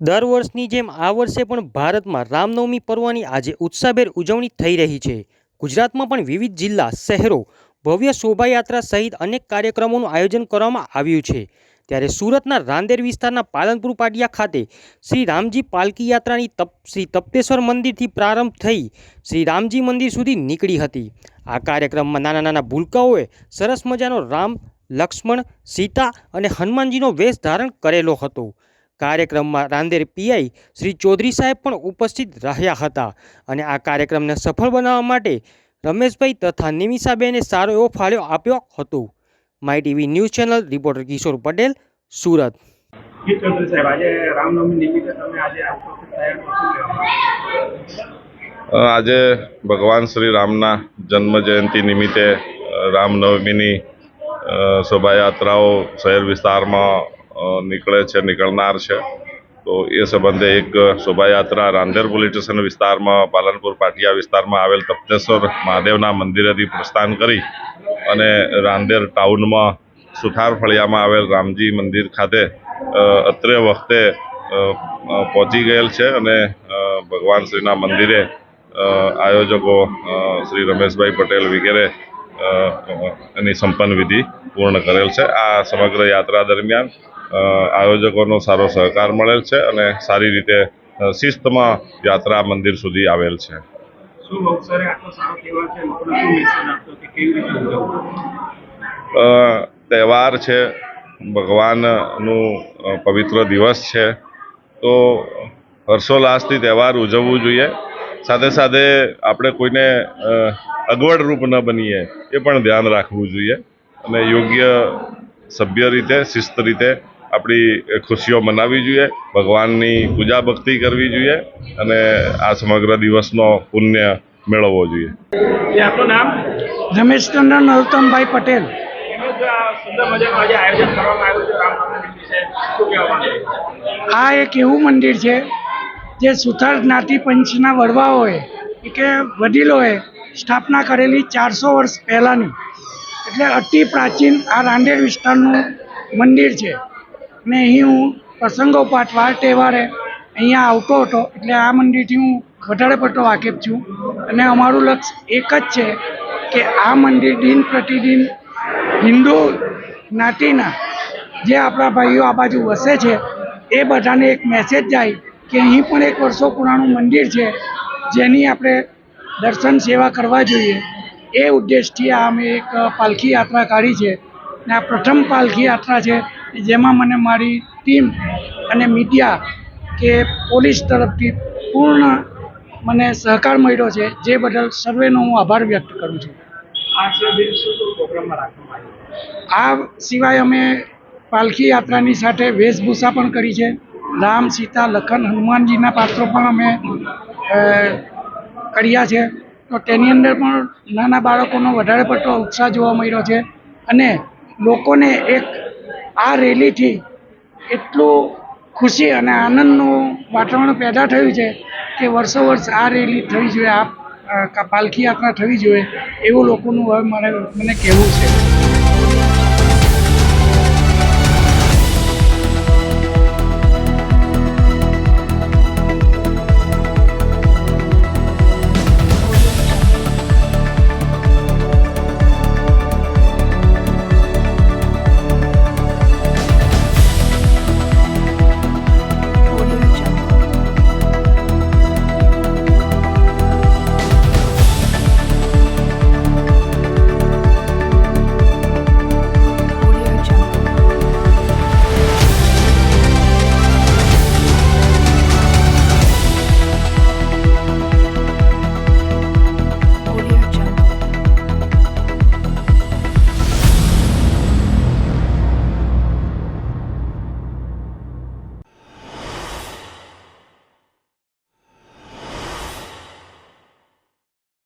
દર વર્ષની જેમ આ વર્ષે પણ ભારતમાં રામનવમી પર્વની આજે ઉત્સાહભેર ઉજવણી થઈ રહી છે. ગુજરાતમાં પણ વિવિધ જિલ્લા, શહેરો ભવ્ય શોભાયાત્રા સહિત અનેક કાર્યક્રમોનું આયોજન કરવામાં આવ્યું છે. ત્યારે સુરતના રાંદેર વિસ્તારના પાલનપુર પાટિયા ખાતે શ્રી રામજી પાલકી યાત્રાની તપ, શ્રી તપ્તેશ્વર મંદિરથી પ્રારંભ થઈ શ્રી રામજી મંદિર સુધી નીકળી હતી. આ કાર્યક્રમમાં નાના નાના ભૂલકાઓએ સરસ મજાનો રામ, લક્ષ્મણ, સીતા અને હનુમાનજીનો વેશ ધારણ કરેલો હતો. કાર્યક્રમમાં રાંદેર પીઆઈ શ્રી ચૌધરી સાહેબ પણ ઉપસ્થિત રહ્યા હતા અને આ કાર્યક્રમને સફળ બનાવવા માટે રમેશભાઈ તથા નિમિષાબેને સારો એવો ફાળો આપ્યો હતો. My TV news channel reporter Kishor Patel Surat. G Chaudhary સાહેબ આજે ભગવાન શ્રી રામના જન્મ જયંતિ નિમિત્તે રામનવમીની શોભાયાત્રાઓ શહેર વિસ્તારમાં નીકળે છે, નીકળનાર છે. તો એ સંબંધે એક શોભાયાત્રા રાંદેર પોલીસ સ્ટેશન વિસ્તારમાં, પાલનપુર પાટિયા વિસ્તારમાં આવેલ તપ્તેશ્વર મહાદેવના મંદિરેથી પ્રસ્થાન કરી અને રાંદેર ટાઉનમાં સુથાર ફળિયામાં આવેલ રામજી મંદિર ખાતે અત્રે વખતે પહોંચી ગયેલ છે અને ભગવાન શ્રીના મંદિરે આયોજકો શ્રી રમેશભાઈ પટેલ વગેરે એની સંપન્ન વિધિ પૂર્ણ કરેલ છે. આ સમગ્ર યાત્રા દરમિયાન આયોજકોનો સારો સહકાર મળેલ છે અને સારી રીતે શિસ્તમાં યાત્રા મંદિર સુધી આવેલ છે. તહેવાર છે? ભગવાનનું પવિત્ર દિવસ છે. તો હર્ષોલ્લાસથી તહેવાર ઉજવવું જોઈએ. સાથે સાથે આપણે કોઈને અગવડરૂપ ન બનીએ એ પણ ધ્યાન રાખવું જોઈએ. અને યોગ્ય સભ્ય રીતે શિસ્ત રીતે આપણી ખુશીઓ મનાવવી જોઈએ ભગવાનની પૂજા ભક્તિ કરવી જોઈએ અને આ સમગ્ર દિવસનો પુણ્ય મેળવવો જોઈએ. આપનું નામ? રમેશચંદ્ર નરોત્તમભાઈ પટેલ. આ સુંદર મજાનું આજે આયોજન કરવામાં આવ્યું છે રામનવમી નિમિત્તે શું કહેવા માંગે? આ એક એવું મંદિર છે જે સુથાર જ્ઞાતિ પંચના વડવાઓએ કે વડીલોએ સ્થાપના કરેલી ચારસો વર્ષ પહેલાંની. એટલે અતિ પ્રાચીન આ રાંદેર વિસ્તારનું મંદિર છે. અને અહીં હું પ્રસંગોપાત વાર તહેવારે અહીંયા આવતો હતો. એટલે આ મંદિરથી હું વધારે પડતો વાકેફ છું. અને અમારું લક્ષ્ય એક જ છે કે આ મંદિર દિન પ્રતિદિન હિન્દુ જ્ઞાતિના જે આપણા ભાઈઓ આ બાજુ વસે છે, એ બધાને એક મેસેજ જાય કે અહીં પણ એક વર્ષો પુરાણું મંદિર છે, જેની આપણે દર્શન સેવા કરવા જોઈએ. એ ઉદ્દેશથી અમે એક પાલખી યાત્રા કાઢી છે. ને આ પ્રથમ પાલખી યાત્રા છે જેમાં મને મારી ટીમ અને મીડિયા કે પોલીસ તરફથી પૂર્ણ મને સહકાર મળ્યો છે જે બદલ સર્વેનો હું આભાર વ્યક્ત કરું છું. આ સિવાય અમે પાલખી યાત્રાની સાથે વેશભૂષા પણ કરી છે. રામ સીતા લખન હનુમાનજીના પાત્રો પણ અમે કર્યા છે. તો તેની અંદર પણ નાના બાળકોનો વધારે પડતો ઉત્સાહ જોવા મળ્યો છે. અને લોકોને એક આ રેલીથી એટલું ખુશી અને આનંદનું વાતાવરણ પેદા થયું છે કે વર્ષો વર્ષ આ રેલી થવી જોઈએ, આ પાલખી યાત્રા થવી જોઈએ એવું લોકોનું હવે મારે, મને કહેવું છે.